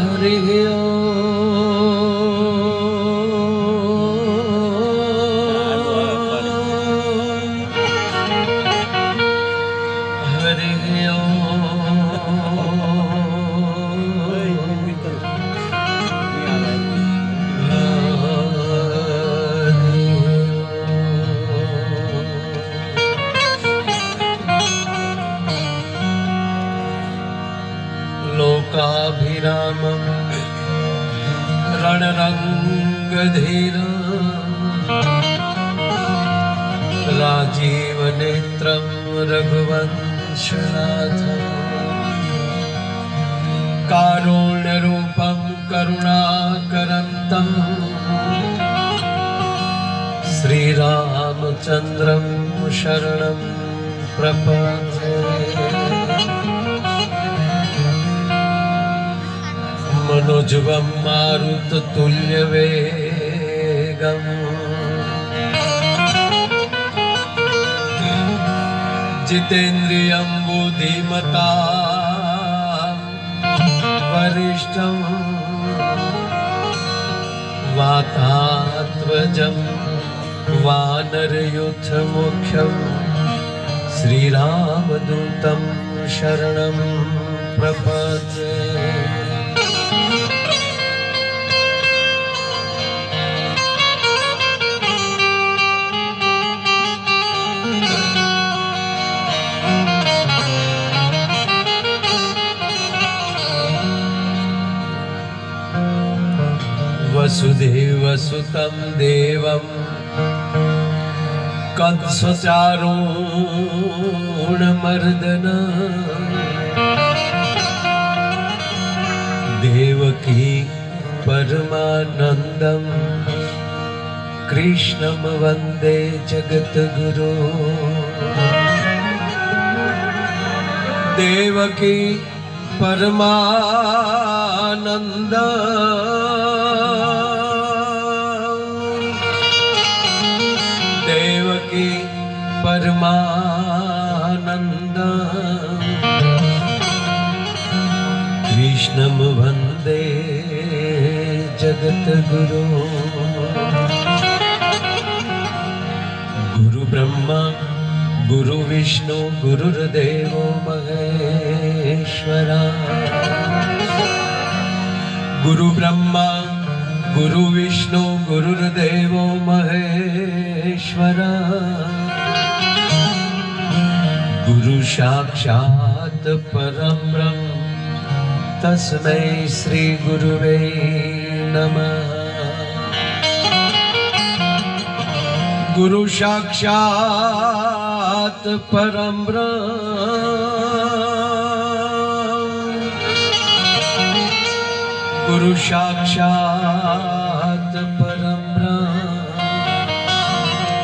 हरि ओ लोकाभिरामम्। रणरङ्गधीरा। राजीवनेत्रं रघुवंश कारुण्यरूपं करुणाकरन्तम् श्रीरामचन्द्रं शरणं प्रपञ्च મનોજવમ મારુત તુલ્ય વેગમ જીતેન્દ્રિયમ બુદ્ધિમતા વરિષ્ઠમ વાતાત્વજમ વાનરયુથ મુખ્યમ શ્રીરામદૂતમ શરણમ પ્રપદ્ય વસુદેવસુતમ દેવમ કંસચારુણમર્દન દેવકી પરમાનંદમ કૃષ્ણમ વંદે જગદગુરુ દેવકી પરમાનંદમ લાગે પરમાનંદ કૃષ્ણમ વંદે જગતગુરુ ગુરુ બ્રહ્મા ગુરુ વિષ્ણુ ગુરુર્દેવો મહેશ્વરા ગુરુ બ્રહ્મા ગુરુ વિષ્ણુ ગુરુર્દેવ મહેશ્વર. ગુરુ સાક્ષાત પરમ બ્રહ્મ. તસ્મૈ શ્રી ગુરુવે નમઃ. ગુરુ સાક્ષાત પરમ બ્રહ્મ. ગુરુ સાક્ષાત પરમ